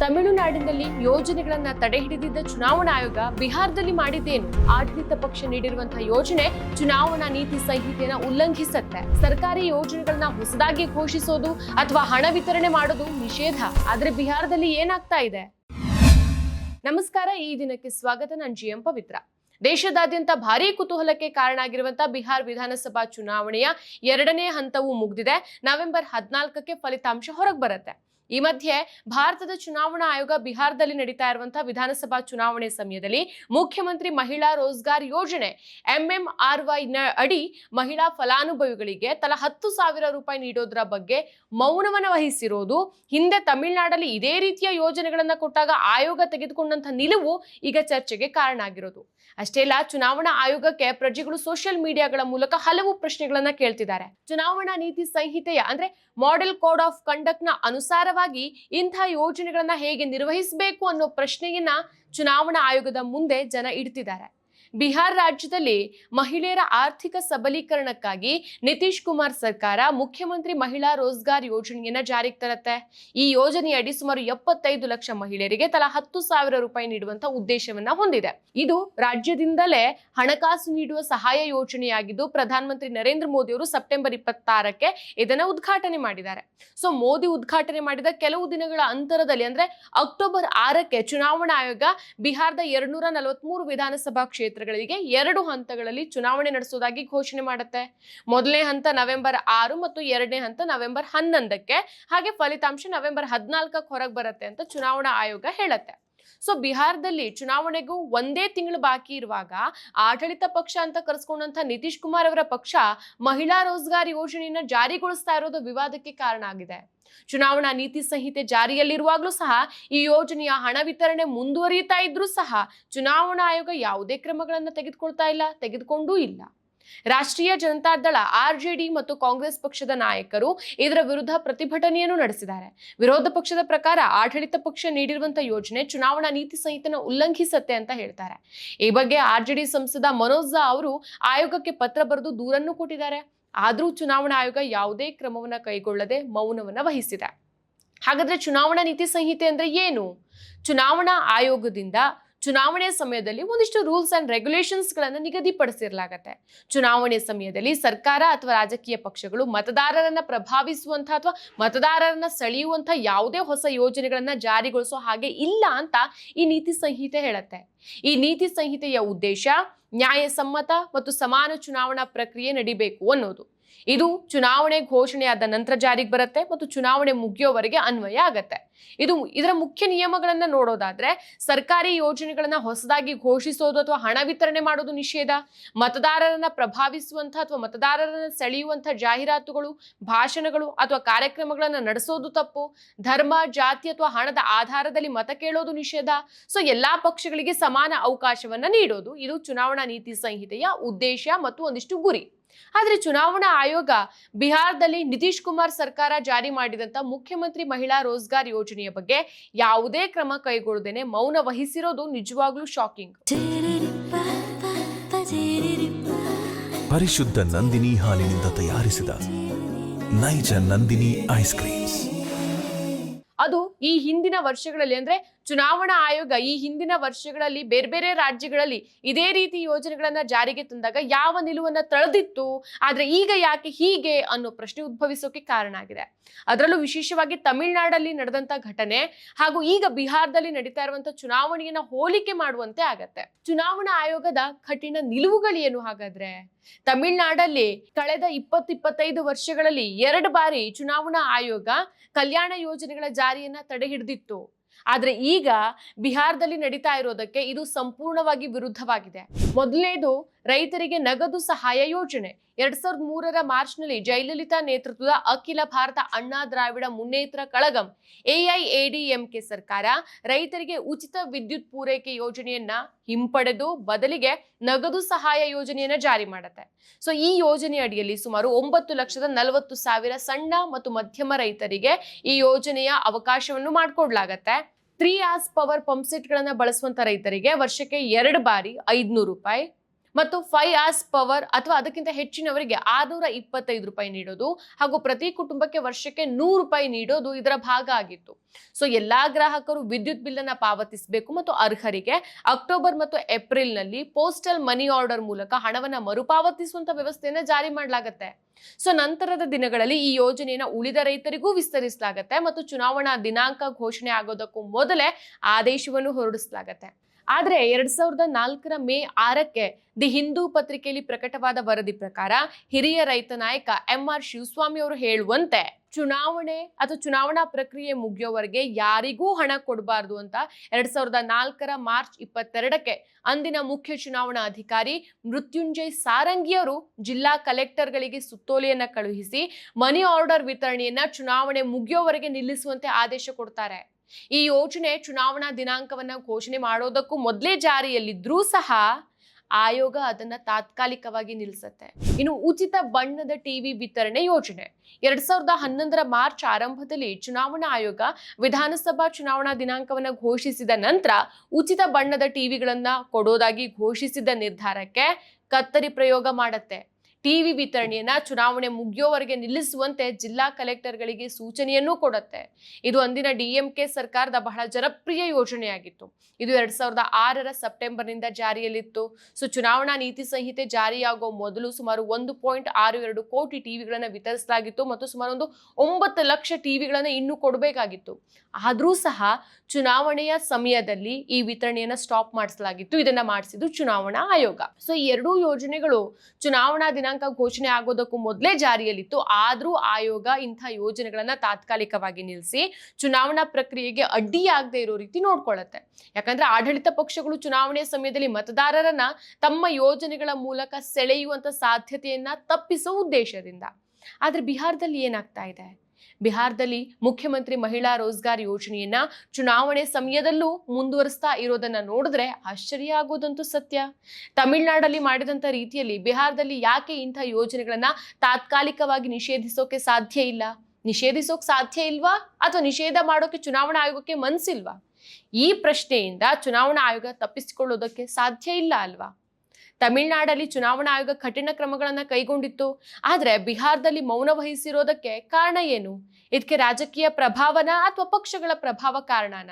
ತಮಿಳುನಾಡಿನಲ್ಲಿ ಯೋಜನೆಗಳನ್ನ ತಡೆ ಹಿಡಿದಿದ್ದ ಚುನಾವಣಾ ಆಯೋಗ ಬಿಹಾರದಲ್ಲಿ ಮಾಡಿದ್ದೇನು? ಆಡಳಿತ ಪಕ್ಷ ನೀಡಿರುವಂತಹ ಯೋಜನೆ ಚುನಾವಣಾ ನೀತಿ ಸಂಹಿತೆಯನ್ನ ಉಲ್ಲಂಘಿಸುತ್ತೆ. ಸರ್ಕಾರಿ ಯೋಜನೆಗಳನ್ನ ಹೊಸದಾಗಿ ಘೋಷಿಸೋದು ಅಥವಾ ಹಣ ವಿತರಣೆ ಮಾಡೋದು ನಿಷೇಧ. ಆದ್ರೆ ಬಿಹಾರದಲ್ಲಿ ಏನಾಗ್ತಾ ಇದೆ? ನಮಸ್ಕಾರ, ಈ ದಿನಕ್ಕೆ ಸ್ವಾಗತ. ನಾನು ಜಿ ಎಂ ಪವಿತ್ರ. ದೇಶದಾದ್ಯಂತ ಭಾರೀ ಕುತೂಹಲಕ್ಕೆ ಕಾರಣ ಆಗಿರುವಂತಹ ಬಿಹಾರ್ ವಿಧಾನಸಭಾ ಚುನಾವಣೆಯ ಎರಡನೇ ಹಂತವು ಮುಗಿದಿದೆ. ನವೆಂಬರ್ ಹದಿನಾಲ್ಕಕ್ಕೆ ಫಲಿತಾಂಶ ಹೊರಗೆ ಬರುತ್ತೆ. ಈ ಮಧ್ಯೆ ಭಾರತದ ಚುನಾವಣಾ ಆಯೋಗ ಬಿಹಾರದಲ್ಲಿ ನಡೀತಾ ಇರುವಂತಹ ವಿಧಾನಸಭಾ ಚುನಾವಣೆ ಸಮಯದಲ್ಲಿ ಮುಖ್ಯಮಂತ್ರಿ ಮಹಿಳಾ ರೋಜ್ಗಾರ್ ಯೋಜನೆ ಎಂಎಂಆರ್ವೈ ನ ಅಡಿ ಮಹಿಳಾ ಫಲಾನುಭವಿಗಳಿಗೆ ತಲಾ ಹತ್ತು ಸಾವಿರ ರೂಪಾಯಿ ನೀಡೋದ್ರ ಬಗ್ಗೆ ಮೌನವನ್ನು ವಹಿಸಿರೋದು. ಹಿಂದೆ ತಮಿಳುನಾಡಲ್ಲಿ ಇದೇ ರೀತಿಯ ಯೋಜನೆಗಳನ್ನ ಕೊಟ್ಟಾಗ ಆಯೋಗ ತೆಗೆದುಕೊಂಡಂತಹ ನಿಲುವು ಈಗ ಚರ್ಚೆಗೆ ಕಾರಣ ಆಗಿರೋದು. ಅಷ್ಟೇ ಅಲ್ಲ, ಚುನಾವಣಾ ಆಯೋಗಕ್ಕೆ ಪ್ರಜೆಗಳು ಸೋಷಿಯಲ್ ಮೀಡಿಯಾಗಳ ಮೂಲಕ ಹಲವು ಪ್ರಶ್ನೆಗಳನ್ನ ಕೇಳ್ತಿದ್ದಾರೆ. ಚುನಾವಣಾ ನೀತಿ ಸಂಹಿತೆಯ ಅಂದ್ರೆ ಮಾಡೆಲ್ ಕೋಡ್ ಆಫ್ ಕಂಡಕ್ಟ್ನ ಅನುಸಾರವಾಗಿ ಇಂಥ ಯೋಜನೆಗಳನ್ನ ಹೇಗೆ ನಿರ್ವಹಿಸಬೇಕು ಅನ್ನೋ ಪ್ರಶ್ನೆಯನ್ನ ಚುನಾವಣಾ ಆಯೋಗದ ಮುಂದೆ ಜನ ಇಡ್ತಿದ್ದಾರೆ. ಬಿಹಾರ ರಾಜ್ಯದಲ್ಲಿ ಮಹಿಳೆಯರ ಆರ್ಥಿಕ ಸಬಲೀಕರಣಕ್ಕಾಗಿ ನಿತೀಶ್ ಕುಮಾರ್ ಸರ್ಕಾರ ಮುಖ್ಯಮಂತ್ರಿ ಮಹಿಳಾ ರೋಜ್ಗಾರ್ ಯೋಜನೆಯನ್ನ ಜಾರಿಗೆ ತರುತ್ತೆ. ಈ ಯೋಜನೆಯಡಿ ಸುಮಾರು ಎಪ್ಪತ್ತೈದು ಲಕ್ಷ ಮಹಿಳೆಯರಿಗೆ ತಲಾ ಹತ್ತು ಸಾವಿರ ರೂಪಾಯಿ ನೀಡುವಂತ ಉದ್ದೇಶವನ್ನ ಹೊಂದಿದೆ. ಇದು ರಾಜ್ಯದಿಂದಲೇ ಹಣಕಾಸು ನೀಡುವ ಸಹಾಯ ಯೋಜನೆಯಾಗಿದ್ದು ಪ್ರಧಾನಮಂತ್ರಿ ನರೇಂದ್ರ ಮೋದಿ ಅವರು ಸೆಪ್ಟೆಂಬರ್ ಇಪ್ಪತ್ತಾರಕ್ಕೆ ಇದನ್ನ ಉದ್ಘಾಟನೆ ಮಾಡಿದ್ದಾರೆ. ಸೊ ಮೋದಿ ಉದ್ಘಾಟನೆ ಮಾಡಿದ ಕೆಲವು ದಿನಗಳ ಅಂತರದಲ್ಲಿ ಅಂದ್ರೆ ಅಕ್ಟೋಬರ್ ಆರಕ್ಕೆ ಚುನಾವಣಾ ಆಯೋಗ ಬಿಹಾರದ ಎರಡ್ನೂರ ನಲವತ್ಮೂರು ವಿಧಾನಸಭಾ ಕ್ಷೇತ್ರಗಳಿಗೆ ಎರಡು ಹಂತಗಳಲ್ಲಿ ಚುನಾವಣೆ ನಡೆಸುವುದಾಗಿ ಘೋಷಣೆ ಮಾಡುತ್ತೆ. ಮೊದಲನೇ ಹಂತ ನವೆಂಬರ್ ಆರು ಮತ್ತು ಎರಡನೇ ಹಂತ ನವೆಂಬರ್ ಹನ್ನೊಂದಕ್ಕೆ. ಹಾಗೆ ಫಲಿತಾಂಶ ನವೆಂಬರ್ ಹದಿನಾಲ್ಕಕ್ಕೆ ಹೊರಗೆ ಬರುತ್ತೆ ಅಂತ ಚುನಾವಣಾ ಆಯೋಗ ಹೇಳುತ್ತೆ. ಸೊ ಬಿಹಾರದಲ್ಲಿ ಚುನಾವಣೆಗೂ ಒಂದೇ ತಿಂಗಳು ಬಾಕಿ ಇರುವಾಗ ಆಡಳಿತ ಪಕ್ಷ ಅಂತ ಕರೆಸ್ಕೊಂಡಂತ ನಿತೀಶ್ ಕುಮಾರ್ ಅವರ ಪಕ್ಷ ಮಹಿಳಾ ರೋಜ್ಗಾರ್ ಯೋಜನೆಯನ್ನ ಜಾರಿಗೊಳಿಸ್ತಾ ಇರೋದು ವಿವಾದಕ್ಕೆ ಕಾರಣ ಆಗಿದೆ. ಚುನಾವಣಾ ನೀತಿ ಸಂಹಿತೆ ಜಾರಿಯಲ್ಲಿರುವಾಗಲೂ ಸಹ ಈ ಯೋಜನೆಯ ಹಣ ವಿತರಣೆ ಮುಂದುವರಿಯುತ್ತಾ ಇದ್ರೂ ಸಹ ಚುನಾವಣಾ ಆಯೋಗ ಯಾವುದೇ ಕ್ರಮಗಳನ್ನು ತೆಗೆದುಕೊಳ್ತಾ ಇಲ್ಲ, ತೆಗೆದುಕೊಂಡೂ ಇಲ್ಲ. ರಾಷ್ಟ್ರೀಯ ಜನತಾ ಜನತಾದಳ ಆರ್ಜೆಡಿ ಮತ್ತು ಕಾಂಗ್ರೆಸ್ ಪಕ್ಷದ ನಾಯಕರು ಇದರ ವಿರುದ್ಧ ಪ್ರತಿಭಟನೆಯನ್ನು ನಡೆಸಿದ್ದಾರೆ. ವಿರೋಧ ಪಕ್ಷದ ಪ್ರಕಾರ ಆಡಳಿತ ಪಕ್ಷ ನೀಡಿರುವಂತಹ ಯೋಜನೆ ಚುನಾವಣಾ ನೀತಿ ಸಂಹಿತೆನ ಉಲ್ಲಂಘಿಸುತ್ತೆ ಅಂತ ಹೇಳ್ತಾರೆ. ಈ ಬಗ್ಗೆ ಆರ್ಜೆಡಿ ಸಂಸದ ಮನೋಜ್ ಅವರು ಆಯೋಗಕ್ಕೆ ಪತ್ರ ಬರೆದು ದೂರನ್ನು ಕೊಟ್ಟಿದ್ದಾರೆ. ಆದರೂ ಚುನಾವಣಾ ಆಯೋಗ ಯಾವುದೇ ಕ್ರಮವನ್ನ ಕೈಗೊಳ್ಳದೆ ಮೌನವನ್ನ ವಹಿಸಿದೆ. ಹಾಗಾದ್ರೆ ಚುನಾವಣಾ ನೀತಿ ಸಂಹಿತೆ ಅಂದ್ರೆ ಏನು? ಚುನಾವಣಾ ಆಯೋಗದಿಂದ ಚುನಾವಣೆ ಸಮಯದಲ್ಲಿ ಒಂದಿಷ್ಟು ರೂಲ್ಸ್ ಅಂಡ್ ರೆಗ್ಯುಲೇಷನ್ಸ್ ಗಳನ್ನ ನಿಗದಿಪಡಿಸಿರ್ಲಾಗತ್ತೆ. ಚುನಾವಣೆ ಸಮಯದಲ್ಲಿ ಸರ್ಕಾರ ಅಥವಾ ರಾಜಕೀಯ ಪಕ್ಷಗಳು ಮತದಾರರನ್ನ ಪ್ರಭಾವಿಸುವಂತಹ ಅಥವಾ ಮತದಾರರನ್ನ ಸೆಳೆಯುವಂತಹ ಯಾವುದೇ ಹೊಸ ಯೋಜನೆಗಳನ್ನ ಜಾರಿಗೊಳಿಸೋ ಹಾಗೆ ಇಲ್ಲ ಅಂತ ಈ ನೀತಿ ಸಂಹಿತೆ ಹೇಳುತ್ತೆ. ಈ ನೀತಿ ಸಂಹಿತೆಯ ಉದ್ದೇಶ ನ್ಯಾಯಸಮ್ಮತ ಮತ್ತು ಸಮಾನ ಚುನಾವಣಾ ಪ್ರಕ್ರಿಯೆ ನಡಿಬೇಕು ಅನ್ನೋದು. ಇದು ಚುನಾವಣೆ ಘೋಷಣೆಯಾದ ನಂತರ ಜಾರಿಗೆ ಬರುತ್ತೆ ಮತ್ತು ಚುನಾವಣೆ ಮುಗಿಯೋವರೆಗೆ ಅನ್ವಯ ಆಗತ್ತೆ. ಇದು ಇದರ ಮುಖ್ಯ ನಿಯಮಗಳನ್ನ ನೋಡೋದಾದ್ರೆ ಸರ್ಕಾರಿ ಯೋಜನೆಗಳನ್ನ ಹೊಸದಾಗಿ ಘೋಷಿಸೋದು ಅಥವಾ ಹಣ ವಿತರಣೆ ಮಾಡೋದು ನಿಷೇಧ, ಮತದಾರರನ್ನ ಪ್ರಭಾವಿಸುವಂತಹ ಅಥವಾ ಮತದಾರರನ್ನ ಸೆಳೆಯುವಂತಹ ಜಾಹೀರಾತುಗಳು, ಭಾಷಣಗಳು ಅಥವಾ ಕಾರ್ಯಕ್ರಮಗಳನ್ನ ನಡೆಸೋದು ತಪ್ಪು, ಧರ್ಮ, ಜಾತಿ ಅಥವಾ ಹಣದ ಆಧಾರದಲ್ಲಿ ಮತ ಕೇಳೋದು ನಿಷೇಧ. ಸೊ ಎಲ್ಲಾ ಪಕ್ಷಗಳಿಗೆ ಸಮಾನ ಅವಕಾಶವನ್ನ ನೀಡೋದು. ಇದು ಚುನಾವಣಾ ನೀತಿ ಸಂಹಿತೆಯ ಉದ್ದೇಶ ಮತ್ತು ಒಂದಿಷ್ಟು ಗುರಿ. ಆದ್ರೆ ಚುನಾವಣಾ ಆಯೋಗ ಬಿಹಾರದಲ್ಲಿ ನಿತೀಶ್ ಕುಮಾರ್ ಸರ್ಕಾರ ಜಾರಿ ಮಾಡಿದಂತ ಮುಖ್ಯಮಂತ್ರಿ ಮಹಿಳಾ ರೋಜ್ಗಾರ್ ಯೋಜನೆಯ ಬಗ್ಗೆ ಯಾವುದೇ ಕ್ರಮ ಕೈಗೊಳ್ಳದೇನೆ ಮೌನ ವಹಿಸಿರೋದು ನಿಜವಾಗ್ಲೂ ಶಾಕಿಂಗ್ ಪರಿಶುದ್ಧ ನಂದಿನಿ ಹಾಲಿನಿಂದ ತಯಾರಿಸಿದ ನೈಜ ನಂದಿನಿ ಐಸ್ ಕ್ರೀಮ್ ಅದು ಈ ಹಿಂದಿನ ವರ್ಷಗಳಲ್ಲಿ ಅಂದ್ರೆ ಚುನಾವಣಾ ಆಯೋಗ ಈ ಹಿಂದಿನ ವರ್ಷಗಳಲ್ಲಿ ಬೇರೆ ಬೇರೆ ರಾಜ್ಯಗಳಲ್ಲಿ ಇದೇ ರೀತಿ ಯೋಜನೆಗಳನ್ನ ಜಾರಿಗೆ ತಂದಾಗ ಯಾವ ನಿಲುವನ್ನ ತಳೆದಿತ್ತು? ಆದ್ರೆ ಈಗ ಯಾಕೆ ಹೀಗೆ ಅನ್ನೋ ಪ್ರಶ್ನೆ ಉದ್ಭವಿಸೋಕೆ ಕಾರಣ ಆಗಿದೆ. ಅದರಲ್ಲೂ ವಿಶೇಷವಾಗಿ ತಮಿಳುನಾಡಲ್ಲಿ ನಡೆದಂತ ಘಟನೆ ಹಾಗೂ ಈಗ ಬಿಹಾರದಲ್ಲಿ ನಡೀತಾ ಇರುವಂತ ಚುನಾವಣೆಯನ್ನ ಹೋಲಿಕೆ ಮಾಡುವಂತೆ ಆಗತ್ತೆ. ಚುನಾವಣಾ ಆಯೋಗದ ಕಠಿಣ ನಿಲುವುಗಳೇನು ಹಾಗಾದ್ರೆ? ತಮಿಳುನಾಡಲ್ಲಿ ಕಳೆದ ಇಪ್ಪತ್ತು ಇಪ್ಪತ್ತೈದು ವರ್ಷಗಳಲ್ಲಿ ಎರಡು ಬಾರಿ ಚುನಾವಣಾ ಆಯೋಗ ಕಲ್ಯಾಣ ಯೋಜನೆಗಳ ಜಾರಿಯನ್ನ ತಡೆ ಹಿಡಿದಿತ್ತು. ಆದ್ರೆ ಈಗ ಬಿಹಾರದಲ್ಲಿ ನಡೀತಾ ಇರೋದಕ್ಕೆ ಇದು ಸಂಪೂರ್ಣವಾಗಿ ವಿರುದ್ಧವಾಗಿದೆ. ಮೊದಲನೇದು, ರೈತರಿಗೆ ನಗದು ಸಹಾಯ ಯೋಜನೆ. ಎರಡ್ ಸಾವಿರದ ಮೂರರ ಮಾರ್ಚ್ನಲ್ಲಿ ಜಯಲಲಿತಾ ನೇತೃತ್ವದ ಅಖಿಲ ಭಾರತ ಅಣ್ಣಾ ದ್ರಾವಿಡ ಮುನ್ನೇತ್ರ ಕಳಗಂ, ಎಐಎಡಿಎಂಕೆ ಸರ್ಕಾರ ರೈತರಿಗೆ ಉಚಿತ ವಿದ್ಯುತ್ ಪೂರೈಕೆ ಯೋಜನೆಯನ್ನ ಹಿಂಪಡೆದು ಬದಲಿಗೆ ನಗದು ಸಹಾಯ ಯೋಜನೆಯನ್ನ ಜಾರಿ ಮಾಡುತ್ತೆ. ಸೊ, ಈ ಯೋಜನೆ ಅಡಿಯಲ್ಲಿ ಸುಮಾರು ಒಂಬತ್ತು ಲಕ್ಷದ ನಲವತ್ತು ಸಾವಿರ ಸಣ್ಣ ಮತ್ತು ಮಧ್ಯಮ ರೈತರಿಗೆ ಈ ಯೋಜನೆಯ ಅವಕಾಶವನ್ನು ಮಾಡಿಕೊಡ್ಲಾಗತ್ತೆ. ತ್ರೀ ಆಸ್ ಪವರ್ ಪಂಪ್ ಬಳಸುವಂಥ ರೈತರಿಗೆ ವರ್ಷಕ್ಕೆ ಎರಡು ಬಾರಿ ಐದುನೂರು ರೂಪಾಯಿ. ಮತ್ತು ಫೈವ್ ಆರ್ಸ್ ಪವರ್ ಅಥವಾ ಅದಕ್ಕಿಂತ ಹೆಚ್ಚಿನವರಿಗೆ ಆರ್ನೂರ ಇಪ್ಪತ್ತೈದು ರೂಪಾಯಿ ನೀಡೋದು ಹಾಗೂ ಪ್ರತಿ ಕುಟುಂಬಕ್ಕೆ ವರ್ಷಕ್ಕೆ ನೂರು ರೂಪಾಯಿ ನೀಡೋದು ಇದರ ಭಾಗ ಆಗಿತ್ತು. ಸೊ ಎಲ್ಲಾ ಗ್ರಾಹಕರು ವಿದ್ಯುತ್ ಬಿಲ್ ಅನ್ನ ಪಾವತಿಸಬೇಕು ಮತ್ತು ಅರ್ಹರಿಗೆ ಅಕ್ಟೋಬರ್ ಮತ್ತು ಏಪ್ರಿಲ್ನಲ್ಲಿ ಪೋಸ್ಟಲ್ ಮನಿ ಆರ್ಡರ್ ಮೂಲಕ ಹಣವನ್ನ ಮರುಪಾವತಿಸುವಂತ ವ್ಯವಸ್ಥೆಯನ್ನ ಜಾರಿ ಮಾಡಲಾಗುತ್ತೆ. ಸೊ ನಂತರದ ದಿನಗಳಲ್ಲಿ ಈ ಯೋಜನೆಯನ್ನ ಉಳಿದ ರೈತರಿಗೂ ವಿಸ್ತರಿಸಲಾಗುತ್ತೆ ಮತ್ತು ಚುನಾವಣಾ ದಿನಾಂಕ ಘೋಷಣೆ ಆಗೋದಕ್ಕೂ ಮೊದಲೇ ಆದೇಶವನ್ನು ಹೊರಡಿಸಲಾಗುತ್ತೆ. ಆದ್ರೆ ಎರಡ್ ಸಾವಿರದ ನಾಲ್ಕರ ಮೇ ಆರಕ್ಕೆ ದಿ ಹಿಂದೂ ಪತ್ರಿಕೆಯಲ್ಲಿ ಪ್ರಕಟವಾದ ವರದಿ ಪ್ರಕಾರ ಹಿರಿಯ ರೈತ ನಾಯಕ ಎಂ ಆರ್ ಶಿವಸ್ವಾಮಿ ಅವರು ಹೇಳುವಂತೆ ಚುನಾವಣೆ ಅಥವಾ ಚುನಾವಣಾ ಪ್ರಕ್ರಿಯೆ ಮುಗಿಯೋವರೆಗೆ ಯಾರಿಗೂ ಹಣ ಕೊಡಬಾರ್ದು ಅಂತ ಎರಡ್ ಸಾವಿರದ ನಾಲ್ಕರ ಮಾರ್ಚ್ ಇಪ್ಪತ್ತೆರಡಕ್ಕೆ ಅಂದಿನ ಮುಖ್ಯ ಚುನಾವಣಾ ಅಧಿಕಾರಿ ಮೃತ್ಯುಂಜಯ್ ಸಾರಂಗಿಯವರು ಜಿಲ್ಲಾ ಕಲೆಕ್ಟರ್ಗಳಿಗೆ ಸುತ್ತೋಲೆಯನ್ನ ಕಳುಹಿಸಿ ಮನಿ ಆರ್ಡರ್ ವಿತರಣೆಯನ್ನ ಚುನಾವಣೆ ಮುಗಿಯೋವರೆಗೆ ನಿಲ್ಲಿಸುವಂತೆ ಆದೇಶ ಕೊಡ್ತಾರೆ. ಈ ಯೋಜನೆ ಚುನಾವಣಾ ದಿನಾಂಕವನ್ನು ಘೋಷಣೆ ಮಾಡೋದಕ್ಕೂ ಮೊದಲೇ ಜಾರಿಯಲ್ಲಿದ್ದರೂ ಸಹ ಆಯೋಗ ಅದನ್ನ ತಾತ್ಕಾಲಿಕವಾಗಿ ನಿಲ್ಲಿಸುತ್ತೆ ಇನ್ನು ಉಚಿತ ಬಣ್ಣದ ಟಿವಿ ವಿತರಣೆ ಯೋಜನೆ. ಎರಡ್ ಸಾವಿರದ ಹನ್ನೊಂದರ ಮಾರ್ಚ್ ಆರಂಭದಲ್ಲಿ ಚುನಾವಣಾ ಆಯೋಗ ವಿಧಾನಸಭಾ ಚುನಾವಣಾ ದಿನಾಂಕವನ್ನು ಘೋಷಿಸಿದ ನಂತರ ಉಚಿತ ಬಣ್ಣದ ಟಿವಿಗಳನ್ನ ಕೊಡೋದಾಗಿ ಘೋಷಿಸಿದ ನಿರ್ಧಾರಕ್ಕೆ ಕತ್ತರಿ ಪ್ರಯೋಗ ಮಾಡತ್ತೆ. ಟಿವಿ ವಿತರಣೆಯನ್ನ ಚುನಾವಣೆ ಮುಗಿಯೋವರೆಗೆ ನಿಲ್ಲಿಸುವಂತೆ ಜಿಲ್ಲಾ ಕಲೆಕ್ಟರ್ಗಳಿಗೆ ಸೂಚನೆಯನ್ನು ಕೊಡುತ್ತೆ. ಇದು ಅಂದಿನ ಡಿಎಂಕೆ ಸರ್ಕಾರದ ಬಹಳ ಜನಪ್ರಿಯ ಯೋಜನೆಯಾಗಿತ್ತು. ಇದು ಎರಡ್ ಸಾವಿರದ ಆರರ ಸೆಪ್ಟೆಂಬರ್ನಿಂದ ಜಾರಿಯಲ್ಲಿತ್ತು. ಸೊ, ಚುನಾವಣಾ ನೀತಿ ಸಂಹಿತೆ ಜಾರಿಯಾಗುವ ಮೊದಲು ಸುಮಾರು ಒಂದು ಪಾಯಿಂಟ್ ಆರು ಎರಡು ಕೋಟಿ ಟಿವಿಗಳನ್ನು ವಿತರಿಸಲಾಗಿತ್ತು ಮತ್ತು ಸುಮಾರು ಒಂದು ಒಂಬತ್ತು ಲಕ್ಷ ಟಿವಿಗಳನ್ನು ಇನ್ನೂ ಕೊಡಬೇಕಾಗಿತ್ತು. ಆದರೂ ಸಹ ಚುನಾವಣೆಯ ಸಮಯದಲ್ಲಿ ಈ ವಿತರಣೆಯನ್ನ ಸ್ಟಾಪ್ ಮಾಡಿಸಲಾಗಿತ್ತು. ಇದನ್ನ ಮಾಡಿಸಿದ್ದು ಚುನಾವಣಾ ಆಯೋಗ. ಸೊ, ಈ ಎರಡೂ ಯೋಜನೆಗಳು ಚುನಾವಣಾ ದಿನಾಂಕ ಘೋಷಣೆ ಆಗೋದಕ್ಕೂ ಮೊದಲೇ ಜಾರಿಯಲ್ಲಿತ್ತು. ಆದರೂ ಆಯೋಗ ಇಂಥ ಯೋಜನೆಗಳನ್ನ ತಾತ್ಕಾಲಿಕವಾಗಿ ನಿಲ್ಲಿಸಿ ಚುನಾವಣಾ ಪ್ರಕ್ರಿಯೆಗೆ ಅಡ್ಡಿಯಾಗದೆ ಇರೋ ರೀತಿ ನೋಡ್ಕೊಳ್ಳುತ್ತೆ ಯಾಕಂದ್ರೆ ಆಡಳಿತ ಪಕ್ಷಗಳು ಚುನಾವಣೆ ಸಮಯದಲ್ಲಿ ಮತದಾರರನ್ನ ತಮ್ಮ ಯೋಜನೆಗಳ ಮೂಲಕ ಸೆಳೆಯುವಂತ ಸಾಧ್ಯತೆಯನ್ನ ತಪ್ಪಿಸೋ ಉದ್ದೇಶದಿಂದ. ಆದ್ರೆ ಬಿಹಾರದಲ್ಲಿ ಏನಾಗ್ತಾ ಇದೆ? ಬಿಹಾರದಲ್ಲಿ ಮುಖ್ಯಮಂತ್ರಿ ಮಹಿಳಾ ರೋಜ್ಗಾರ್ ಯೋಜನೆಯನ್ನ ಚುನಾವಣೆ ಸಮಯದಲ್ಲೂ ಮುಂದುವರಿಸ್ತಾ ಇರೋದನ್ನ ನೋಡಿದ್ರೆ ಆಶ್ಚರ್ಯ ಆಗೋದಂತೂ ಸತ್ಯ. ತಮಿಳುನಾಡಲ್ಲಿ ಮಾಡಿದಂತ ರೀತಿಯಲ್ಲಿ ಬಿಹಾರದಲ್ಲಿ ಯಾಕೆ ಇಂಥ ಯೋಜನೆಗಳನ್ನ ತಾತ್ಕಾಲಿಕವಾಗಿ ನಿಷೇಧಿಸೋಕೆ ಸಾಧ್ಯ ಇಲ್ಲ? ನಿಷೇಧಿಸೋಕೆ ಸಾಧ್ಯ ಇಲ್ವಾ? ಅಥವಾ ನಿಷೇಧ ಮಾಡೋಕೆ ಚುನಾವಣಾ ಆಯೋಗಕ್ಕೆ ಮನ್ಸಿಲ್ವಾ? ಈ ಪ್ರಶ್ನೆಯಿಂದ ಚುನಾವಣಾ ಆಯೋಗ ತಪ್ಪಿಸಿಕೊಳ್ಳೋದಕ್ಕೆ ಸಾಧ್ಯ ಇಲ್ಲ ಅಲ್ವಾ? ತಮಿಳುನಾಡಲ್ಲಿ ಚುನಾವಣಾ ಆಯೋಗ ಕಠಿಣ ಕ್ರಮಗಳನ್ನು ಕೈಗೊಂಡಿತ್ತು. ಆದರೆ ಬಿಹಾರದಲ್ಲಿ ಮೌನ ವಹಿಸಿರೋದಕ್ಕೆ ಕಾರಣ ಏನು? ಇದಕ್ಕೆ ರಾಜಕೀಯ ಪ್ರಭಾವನ ಅಥವಾ ಪಕ್ಷಗಳ ಪ್ರಭಾವ ಕಾರಣನ?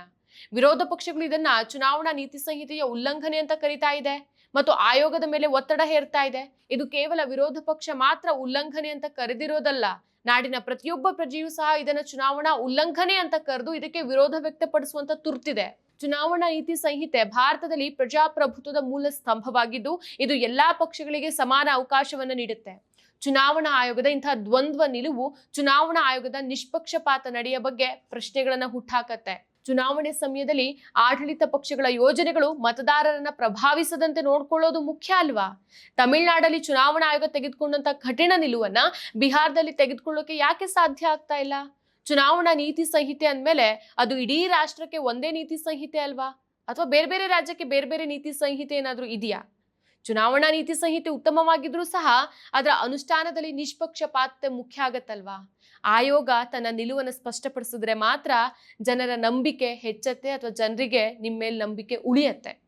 ವಿರೋಧ ಪಕ್ಷಗಳು ಇದನ್ನ ಚುನಾವಣಾ ನೀತಿ ಸಂಹಿತೆಯ ಉಲ್ಲಂಘನೆ ಅಂತ ಕರಿತಾ ಇದೆ. ಮತ್ತು ಆಯೋಗದ ಮೇಲೆ ಒತ್ತಡ ಹೇರ್ತಾ ಇದೆ. ಇದು ಕೇವಲ ವಿರೋಧ ಪಕ್ಷ ಮಾತ್ರ ಉಲ್ಲಂಘನೆ ಅಂತ ಕರೆದಿರೋದಲ್ಲ. ನಾಡಿನ ಪ್ರತಿಯೊಬ್ಬ ಪ್ರಜೆಯೂ ಸಹ ಇದನ್ನ ಚುನಾವಣಾ ಉಲ್ಲಂಘನೆ ಅಂತ ಕರೆದು ಇದಕ್ಕೆ ವಿರೋಧ ವ್ಯಕ್ತಪಡಿಸುವಂತ ತುರ್ತಿದೆ. ಚುನಾವಣಾ ನೀತಿ ಸಂಹಿತೆ ಭಾರತದಲ್ಲಿ ಪ್ರಜಾಪ್ರಭುತ್ವದ ಮೂಲ ಸ್ತಂಭವಾಗಿದ್ದು, ಇದು ಎಲ್ಲಾ ಪಕ್ಷಗಳಿಗೆ ಸಮಾನ ಅವಕಾಶವನ್ನು ನೀಡುತ್ತೆ. ಚುನಾವಣಾ ಆಯೋಗದ ಇಂತಹ ದ್ವಂದ್ವ ನಿಲುವು ಚುನಾವಣಾ ಆಯೋಗದ ನಿಷ್ಪಕ್ಷಪಾತ ನಡೆಯ ಬಗ್ಗೆ ಪ್ರಶ್ನೆಗಳನ್ನ ಹುಟ್ಟಾಕತ್ತೆ. ಚುನಾವಣೆ ಸಮಯದಲ್ಲಿ ಆಡಳಿತ ಪಕ್ಷಗಳ ಯೋಜನೆಗಳು ಮತದಾರರನ್ನ ಪ್ರಭಾವಿಸದಂತೆ ನೋಡ್ಕೊಳ್ಳೋದು ಮುಖ್ಯ ಅಲ್ವಾ? ತಮಿಳುನಾಡಲ್ಲಿ ಚುನಾವಣಾ ಆಯೋಗ ತೆಗೆದುಕೊಂಡಂತ ಕಠಿಣ ನಿಲುವನ್ನ ಬಿಹಾರದಲ್ಲಿ ತೆಗೆದುಕೊಳ್ಳೋಕೆ ಯಾಕೆ ಸಾಧ್ಯ ಆಗ್ತಾ ಇಲ್ಲ? ಚುನಾವಣಾ ನೀತಿ ಸಂಹಿತೆ ಅಂದಮೇಲೆ ಅದು ಇಡೀ ರಾಷ್ಟ್ರಕ್ಕೆ ಒಂದೇ ನೀತಿ ಸಂಹಿತೆ ಅಲ್ವಾ? ಅಥವಾ ಬೇರೆ ಬೇರೆ ರಾಜ್ಯಕ್ಕೆ ಬೇರೆ ಬೇರೆ ನೀತಿ ಸಂಹಿತೆ ಏನಾದರೂ ಇದೆಯಾ? ಚುನಾವಣಾ ನೀತಿ ಸಂಹಿತೆ ಉತ್ತಮವಾಗಿದ್ರೂ ಸಹ ಅದರ ಅನುಷ್ಠಾನದಲ್ಲಿ ನಿಷ್ಪಕ್ಷಪಾತ ಮುಖ್ಯ ಆಗತ್ತಲ್ವಾ? ಆಯೋಗ ತನ್ನ ನಿಲುವನ್ನು ಸ್ಪಷ್ಟಪಡಿಸಿದ್ರೆ ಮಾತ್ರ ಜನರ ನಂಬಿಕೆ ಹೆಚ್ಚತ್ತೆ ಅಥವಾ ಜನರಿಗೆ ನಿಮ್ಮ ಮೇಲೆ ನಂಬಿಕೆ ಉಳಿಯತ್ತೆ.